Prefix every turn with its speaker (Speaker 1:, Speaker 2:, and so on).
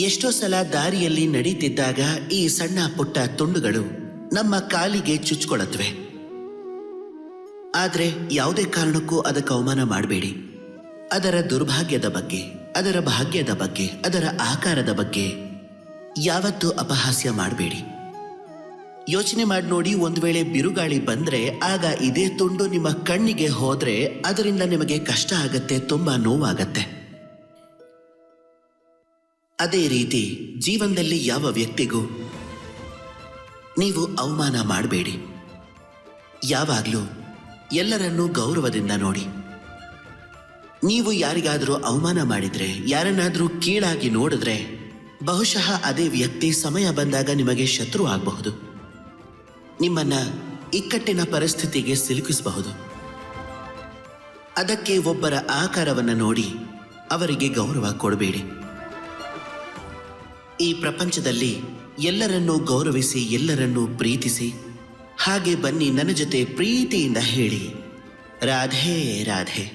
Speaker 1: ಎಷ್ಟೋ ಸಲ ದಾರಿಯಲ್ಲಿ ನಡೀತಿದ್ದಾಗ ಈ ಸಣ್ಣ ಪುಟ್ಟ ತುಂಡುಗಳು ನಮ್ಮ ಕಾಲಿಗೆ ಚುಚ್ಕೊಳತ್ವೆ. ಆದರೆ ಯಾವುದೇ ಕಾರಣಕ್ಕೂ ಅದಕ್ಕೆ ಅವಮಾನ ಮಾಡಬೇಡಿ. ಅದರ ದುರ್ಭಾಗ್ಯದ ಬಗ್ಗೆ, ಅದರ ಭಾಗ್ಯದ ಬಗ್ಗೆ, ಅದರ ಆಕಾರದ ಬಗ್ಗೆ ಯಾವತ್ತೂ ಅಪಹಾಸ್ಯ ಮಾಡಬೇಡಿ. ಯೋಚನೆ ಮಾಡಿ ನೋಡಿ ಒಂದು ವೇಳೆ ಬಿರುಗಾಳಿ ಬಂದ್ರೆ ಆಗ ಇದೇ ತುಂಡು ನಿಮ್ಮ ಕಣ್ಣಿಗೆ ಹೋದರೆ ಅದರಿಂದ ನಿಮಗೆ ಕಷ್ಟ ಆಗತ್ತೆ, ತುಂಬಾ ನೋವಾಗತ್ತೆ. ಅದೇ ರೀತಿ ಜೀವನದಲ್ಲಿ ಯಾವ ವ್ಯಕ್ತಿಗೂ ನೀವು ಅವಮಾನ ಮಾಡಬೇಡಿ. ಯಾವಾಗಲೂ ಎಲ್ಲರನ್ನೂ ಗೌರವದಿಂದ ನೋಡಿ. ನೀವು ಯಾರಿಗಾದರೂ ಅವಮಾನ ಮಾಡಿದರೆ, ಯಾರನ್ನಾದರೂ ಕೀಳಾಗಿ ನೋಡಿದ್ರೆ, ಬಹುಶಃ ಅದೇ ವ್ಯಕ್ತಿ ಸಮಯ ಬಂದಾಗ ನಿಮಗೆ ಶತ್ರು ಆಗಬಹುದು. ನಿಮ್ಮನ್ನ ಇಕ್ಕಟ್ಟಿನ ಪರಿಸ್ಥಿತಿಗೆ ಸಿಲುಕಿಸಬಹುದು. ಅದಕ್ಕೆ ಒಬ್ಬರ ಆಕಾರವನ್ನು ನೋಡಿ ಅವರಿಗೆ ಗೌರವ ಕೊಡಬೇಡಿ. ಈ ಪ್ರಪಂಚದಲ್ಲಿ ಎಲ್ಲರನ್ನೂ ಗೌರವಿಸಿ ಎಲ್ಲರನ್ನೂ ಪ್ರೀತಿಸಿ ಹಾಗೆ ಬನ್ನಿ ನನ್ನ ಜೊತೆ ಪ್ರೀತಿಯಿಂದ ಹೇಳಿ. ರಾಧೆ ರಾಧೆ.